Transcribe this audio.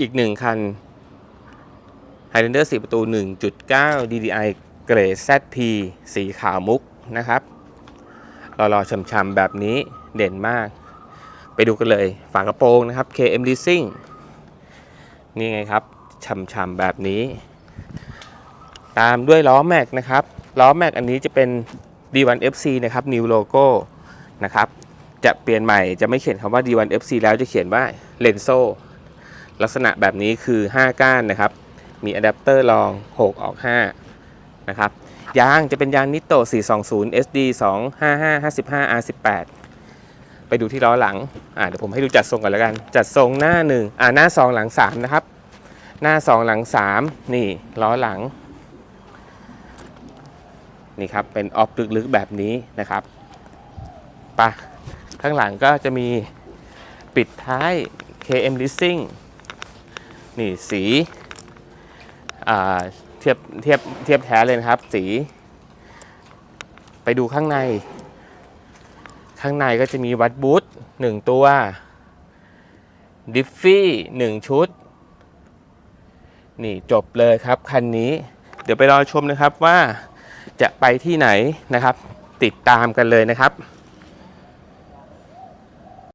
อีกหนึ่งคัน Highlander 4 ประตู 1.9 DDI เกรด ZP สีขาวมุกนะครับรอๆช่ำๆแบบนี้เด่นมาก ไปดูกันเลยฝากระโปรงนะครับ KM Leasing นี่ไงครับช่ำๆแบบนี้ ตามด้วยล้อแม็กนะครับ ล้อแม็กอันนี้จะเป็น D1 FC นะครับ New Logo นะครับ จะเปลี่ยนใหม่จะไม่เขียนคำว่า D1 FC แล้วจะเขียนว่า Lenso ลักษณะแบบนี้คือ 5 ก้านนะครับ มีอะแดปเตอร์รอง 6 ออก 5 นะครับ ยางจะเป็นยางนิโต 420 SD 255 55 R18 ไปดูที่ล้อหลัง อ่าเดี๋ยวผมให้ดูจัดทรงก่อนแล้วกัน จัดทรงหน้า 1 อ่าหน้า 2 หลัง 3 นะครับ หน้า 2 หลัง 3 นี่ล้อหลัง นี่ครับ เป็นออฟลึกๆแบบนี้นะครับไปะข้างหลังก็จะมีปิดท้าย KM Leasing นี่สีเทียบเทียบเทียบแท้เลยนะครับ สี ไปดูข้างใน ข้างในก็จะมีวัดบูทหนึ่งตัว ดิฟฟี่หนึ่งชุด นี่จบเลยครับ คันนี้ เดี๋ยวไปรอชมนะครับว่าจะไปที่ไหนนะครับ ติดตามกันเลยนะครับ